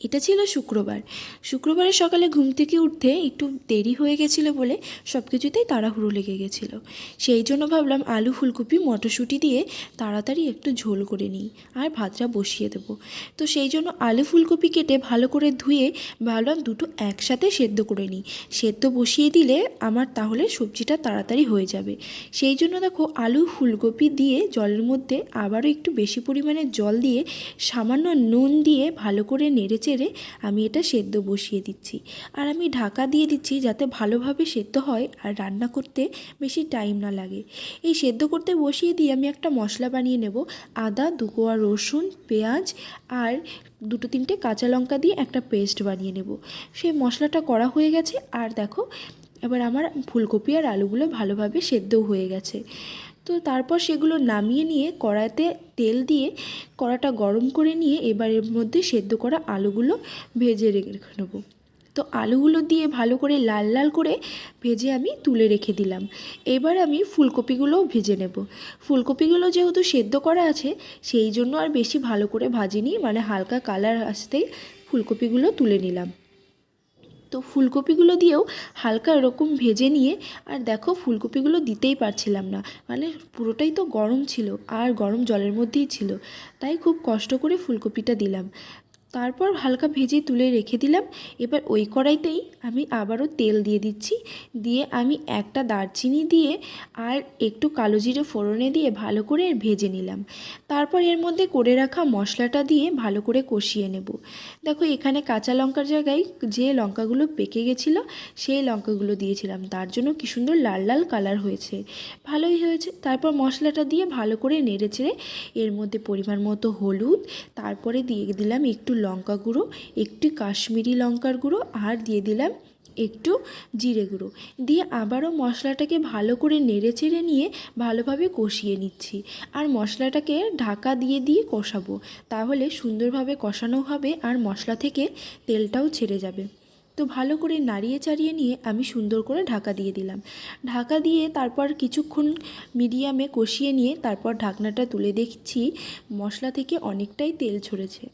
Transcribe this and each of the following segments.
এটা ছিল শুক্রবার। শুক্রবারের সকালে ঘুম থেকে উঠতে একটু দেরি হয়ে গেছিল বলে সব কিছুতেই তাড়াহুড়ো লেগে গেছিল। সেই জন্য ভাবলাম আলু, ফুলকপি, মটরশুঁটি দিয়ে তাড়াতাড়ি একটু ঝোল করে নিই আর ভাতটা বসিয়ে দেবো। তো সেই জন্য আলু, ফুলকপি কেটে ভালো করে ধুয়ে ভাবলাম দুটো একসাথে সেদ্ধ করে নিই। সেদ্ধ বসিয়ে দিলে আমার তাহলে সবজিটা তাড়াতাড়ি হয়ে যাবে। সেই জন্য দেখো আলু, ফুলকপি দিয়ে জলের মধ্যে আবারও একটু বেশি পরিমাণে জল দিয়ে সামান্য নুন দিয়ে ভালো করে নেড়ে চেড়ে আমি এটা সেদ্ধ বসিয়ে দিচ্ছি। আর আমি ঢাকা দিয়ে দিচ্ছি যাতে ভালোভাবে সেদ্ধ হয় আর রান্না করতে বেশি টাইম না লাগে। এই সেদ্ধ করতে বসিয়ে দিয়ে আমি একটা মশলা বানিয়ে নেব। আদা, দুকোয়া, রসুন, পেঁয়াজ আর দুটো তিনটে কাঁচা লঙ্কা দিয়ে একটা পেস্ট বানিয়ে নেব। সেই মশলাটা করা হয়ে গেছে আর দেখো, এবার আমার ফুলকপি আর আলুগুলো ভালোভাবে সেদ্ধও হয়ে গেছে। তো তারপর সেগুলো নামিয়ে নিয়ে কড়াইতে তেল দিয়ে কড়াটা গরম করে নিয়ে এবার এর মধ্যে সেদ্ধ করা আলুগুলো ভেজে রেখে নেব। তো আলুগুলো দিয়ে ভালো করে লাল লাল করে ভেজে আমি তুলে রেখে দিলাম। এবার আমি ফুলকপিগুলোও ভেজে নেব। ফুলকপিগুলো যেহেতু সেদ্ধ করা আছে, সেই জন্য আর বেশি ভালো করে ভাজিনি মানে হালকা কালার আসতেই ফুলকপিগুলো তুলে নিলাম। তো ফুলকপিগুলো দিয়েও হালকা এরকম ভেজে নিয়ে, আর দেখো ফুলকপিগুলো দিতেই পারছিলাম না। মানে পুরোটাই তো গরম ছিল, আর গরম জলের মধ্যেই ছিল। তাই খুব কষ্ট করে ফুলকপিটা দিলাম। তারপর হালকা ভেজে তুলে রেখে দিলাম। এবার ওই কড়াইতেই আমি আবারও তেল দিয়ে দিচ্ছি। দিয়ে আমি একটা দারচিনি দিয়ে আর একটু কালো জিরে ফোড়নে দিয়ে ভালো করে ভেজে নিলাম। তারপর এর মধ্যে করে রাখা মশলাটা দিয়ে ভালো করে কষিয়ে নেব। দেখো, এখানে কাঁচা লঙ্কার জায়গায় যে লঙ্কাগুলো পেকে গেছিল, সেই লঙ্কাগুলো দিয়েছিলাম। তার জন্য কি সুন্দর লাল লাল কালার হয়েছে। ভালোই হয়েছে। তারপর মশলাটা দিয়ে ভালো করে নেড়ে চেড়ে এর মধ্যে পরিমাণ মতো হলুদ, তারপরে দিয়ে দিলাম একটু লঙ্কা গুঁড়ো, একটি কাশ্মীরি লঙ্কার গুঁড়ো আর দিয়ে দিলাম একটু জিরে গুঁড়ো। দিয়ে আবারও মশলাটাকে ভালো করে নেড়ে চেড়ে নিয়ে ভালোভাবে কষিয়ে নিচ্ছি। আর মশলাটাকে ঢাকা দিয়ে দিয়ে কষাবো। তাহলে সুন্দরভাবে কষানো হবে আর মশলা থেকে তেলটাও ছেড়ে যাবে। তো ভালো করে নাড়িয়ে চাড়িয়ে নিয়ে আমি সুন্দর করে ঢাকা দিয়ে দিলাম। ঢাকা দিয়ে তারপর কিছুক্ষণ মিডিয়ামে কষিয়ে নিয়ে তারপর ঢাকনাটা তুলে দেখছি মশলা থেকে অনেকটাই তেল ছড়েছে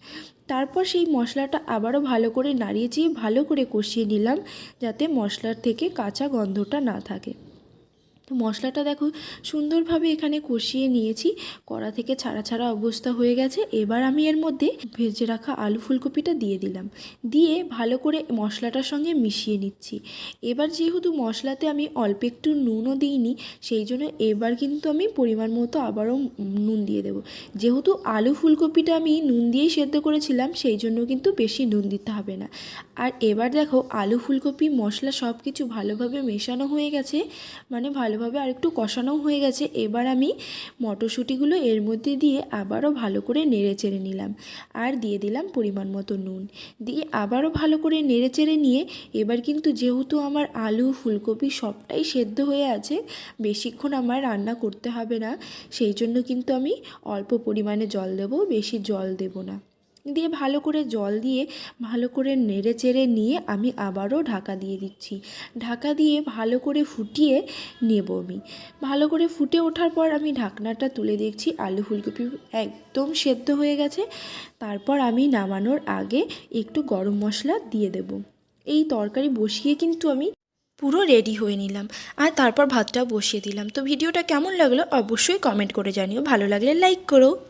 তারপর সেই মশলাটা আবারও ভালো করে নাড়িয়ে চেয়ে ভালো করে কষিয়ে নিলাম যাতে মশলার থেকে কাঁচা গন্ধটা না থাকে। তো মশলাটা দেখো সুন্দরভাবে এখানে কষিয়ে নিয়েছি। কড়া থেকে ছাড়া ছাড়া অবস্থা হয়ে গেছে। এবার আমি এর মধ্যে ভেজে রাখা আলু ফুলকপিটা দিয়ে দিলাম। দিয়ে ভালো করে মশলাটার সঙ্গে মিশিয়ে নিচ্ছি। এবার যেহেতু মশলাতে আমি অল্প একটু নুনও দিইনি, সেই জন্য এবার কিন্তু আমি পরিমাণ মতো আবারও নুন দিয়ে দেবো। যেহেতু আলু ফুলকপিটা আমি নুন দিয়েই সেদ্ধ করেছিলাম, সেই জন্য কিন্তু বেশি নুন দিতে হবে না। আর এবার দেখো আলু ফুলকপি, মশলা সব কিছু ভালোভাবে মেশানো হয়ে গেছে। মানে ভালোভাবে আর একটু কষানোও হয়ে গেছে। এবার আমি মটরশুঁটিগুলো এর মধ্যে দিয়ে আবারও ভালো করে নেড়ে চেড়ে নিলাম। আর দিয়ে দিলাম পরিমাণ মতো নুন। দিয়ে আবারও ভালো করে নেড়ে চেড়ে নিয়ে এবার কিন্তু যেহেতু আমার আলু, ফুলকপি সবটাই সেদ্ধ হয়ে আছে, বেশিক্ষণ আমার রান্না করতে হবে না। সেই জন্য কিন্তু আমি অল্প পরিমাণে জল দেবো, বেশি জল দেবো না। দিয়ে ভালো করে জল দিয়ে ভালো করে নেড়ে চেড়ে নিয়ে আমি আবারও ঢাকা দিয়ে দিচ্ছি। ঢাকা দিয়ে ভালো করে ফুটিয়ে নেব আমি। ভালো করে ফুটে ওঠার পর আমি ঢাকনাটা তুলে দেখছি, আলু ফুলকপি একদম সেদ্ধ হয়ে গেছে। তারপর আমি নামানোর আগে একটু গরম মশলা দিয়ে দেব। এই তরকারি বসিয়ে কিন্তু আমি পুরো রেডি হয়ে নিলাম। আর তারপর ভাতটা বসিয়ে দিলাম। তো ভিডিওটা কেমন লাগল অবশ্যই কমেন্ট করে জানিও। ভালো লাগলে লাইক করো।